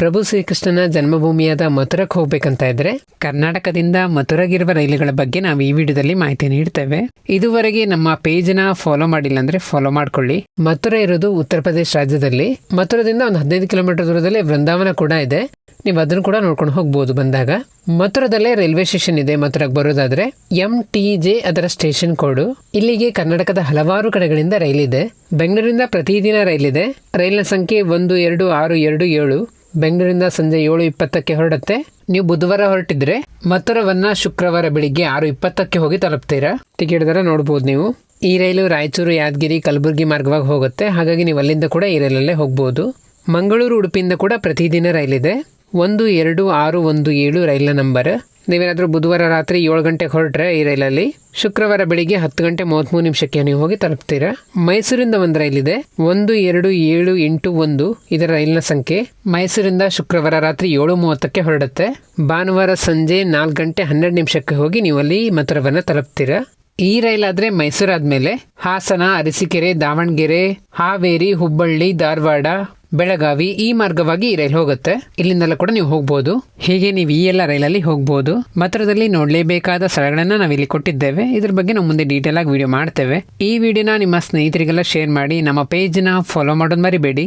ಪ್ರಭು ಶ್ರೀಕೃಷ್ಣನ ಜನ್ಮಭೂಮಿಯಾದ ಮಥುರಕ್ಕೆ ಹೋಗ್ಬೇಕಂತ ಇದ್ರೆ ಕರ್ನಾಟಕದಿಂದ ಮಥುರಗಿರುವ ರೈಲುಗಳ ಬಗ್ಗೆ ನಾವು ಈ ವಿಡಿಯೋದಲ್ಲಿ ಮಾಹಿತಿ ನೀಡ್ತೇವೆ. ಇದುವರೆಗೆ ನಮ್ಮ ಪೇಜ್ನ ಫಾಲೋ ಮಾಡಿಲ್ಲ ಅಂದ್ರೆ ಫಾಲೋ ಮಾಡ್ಕೊಳ್ಳಿ. ಮಥುರ ಇರೋದು ಉತ್ತರ ಪ್ರದೇಶ ರಾಜ್ಯದಲ್ಲಿ. ಮಥುರದಿಂದ ಒಂದು ಹದಿನೈದು ಕಿಲೋಮೀಟರ್ ದೂರದಲ್ಲಿ ವೃಂದಾವನ ಕೂಡ ಇದೆ. ನೀವು ಅದನ್ನು ಕೂಡ ನೋಡ್ಕೊಂಡು ಹೋಗ್ಬೋದು ಬಂದಾಗ. ಮಥುರದಲ್ಲೇ ರೈಲ್ವೆ ಸ್ಟೇಷನ್ ಇದೆ ಮಥುರಕ್ಕೆ ಬರೋದಾದ್ರೆ ಎಂ ಟಿ ಜೆ ಅದರ ಸ್ಟೇಷನ್ ಕೋಡು. ಇಲ್ಲಿಗೆ ಕರ್ನಾಟಕದ ಹಲವಾರು ಕಡೆಗಳಿಂದ ರೈಲ್ ಇದೆ. ಬೆಂಗಳೂರಿಂದ ಪ್ರತಿದಿನ ರೈಲ್ ಇದೆ. ರೈಲಿನ ಸಂಖ್ಯೆ ಒಂದು ಎರಡು ಆರು ಎರಡು ಏಳು. ಬೆಂಗಳೂರಿಂದ ಸಂಜೆ ಏಳು ಇಪ್ಪತ್ತಕ್ಕೆ ಹೊರಡುತ್ತೆ. ನೀವು ಬುಧವಾರ ಹೊರಟಿದ್ರೆ ಮಥುರವನ್ನ ಶುಕ್ರವಾರ ಬೆಳಿಗ್ಗೆ ಆರು ಇಪ್ಪತ್ತಕ್ಕೆ ಹೋಗಿ ತಲುಪ್ತೀರಾ? ಟಿಕೆಟ್ ದರ ನೋಡ್ಬೋದು ನೀವು. ಈ ರೈಲು ರಾಯಚೂರು, ಯಾದಗಿರಿ, ಕಲಬುರಗಿ ಮಾರ್ಗವಾಗಿ ಹೋಗುತ್ತೆ. ಹಾಗಾಗಿ ನೀವು ಅಲ್ಲಿಂದ ಕೂಡ ಈ ರೈಲಲ್ಲೇ ಹೋಗ್ಬೋದು. ಮಂಗಳೂರು ಉಡುಪಿಯಿಂದ ಕೂಡ ಪ್ರತಿದಿನ ರೈಲ್ ಇದೆ ಒಂದು ಎರಡು ಆರು ಒಂದು ಏಳು ರೈಲ್ನ ನಂಬರ್. ನೀವೇನಾದರೂ ಬುಧವಾರ ರಾತ್ರಿ ಏಳು ಗಂಟೆಗೆ ಹೊರಟ್ರೆ ಈ ರೈಲಲ್ಲಿ ಶುಕ್ರವಾರ ಬೆಳಿಗ್ಗೆ ಹತ್ತು ಗಂಟೆ ಮೂವತ್ತ್ಮೂರು ನಿಮಿಷಕ್ಕೆ ನೀವು ಹೋಗಿ ತಲುಪ್ತೀರಾ? ಮೈಸೂರಿಂದ ಒಂದು ರೈಲಿದೆ ಒಂದು, ಎರಡು, ಏಳು, ಎಂಟು, ಒಂದು ಇದರ ರೈಲಿನ ಸಂಖ್ಯೆ. ಮೈಸೂರಿಂದ ಶುಕ್ರವಾರ ರಾತ್ರಿ ಏಳು ಮೂವತ್ತಕ್ಕೆ ಹೊರಡುತ್ತೆ. ಭಾನುವಾರ ಸಂಜೆ ನಾಲ್ಕು ಗಂಟೆ ಹನ್ನೆರಡು ನಿಮಿಷಕ್ಕೆ ಹೋಗಿ ನೀವು ಅಲ್ಲಿ ಮಥುರವನ್ನ ತಲುಪ್ತೀರಾ? ಈ ರೈಲಾದರೆ ಮೈಸೂರಾದ ಮೇಲೆ ಹಾಸನ, ಅರಸೀಕೆರೆ, ದಾವಣಗೆರೆ, ಹಾವೇರಿ, ಹುಬ್ಬಳ್ಳಿ, ಧಾರವಾಡ ಬೆಳಗಾವಿ ಈ ಮಾರ್ಗವಾಗಿ ಈ ರೈಲ್ ಹೋಗುತ್ತೆ. ಇಲ್ಲಿಂದೆಲ್ಲ ಕೂಡ ನೀವು ಹೋಗ್ಬೋದು. ಹೀಗೆ ನೀವು ಈ ಎಲ್ಲ ರೈಲಲ್ಲಿ ಹೋಗ್ಬೋದು. ಮಾತ್ರದಲ್ಲಿ ನೋಡಲೇಬೇಕಾದ ಸ್ಥಳಗಳನ್ನು ಇಲ್ಲಿ ಕೊಟ್ಟಿದ್ದೇವೆ. ಇದ್ರ ಬಗ್ಗೆ ನಾವು ಮುಂದೆ ಡೀಟೇಲ್ ಆಗಿ ವಿಡಿಯೋ ಮಾಡ್ತೇವೆ. ಈ ವಿಡಿಯೋನ ನಿಮ್ಮ ಸ್ನೇಹಿತರಿಗೆಲ್ಲ ಶೇರ್ ಮಾಡಿ, ನಮ್ಮ ಪೇಜ್ನ ಫಾಲೋ ಮಾಡೋದು ಮರಿಬೇಡಿ.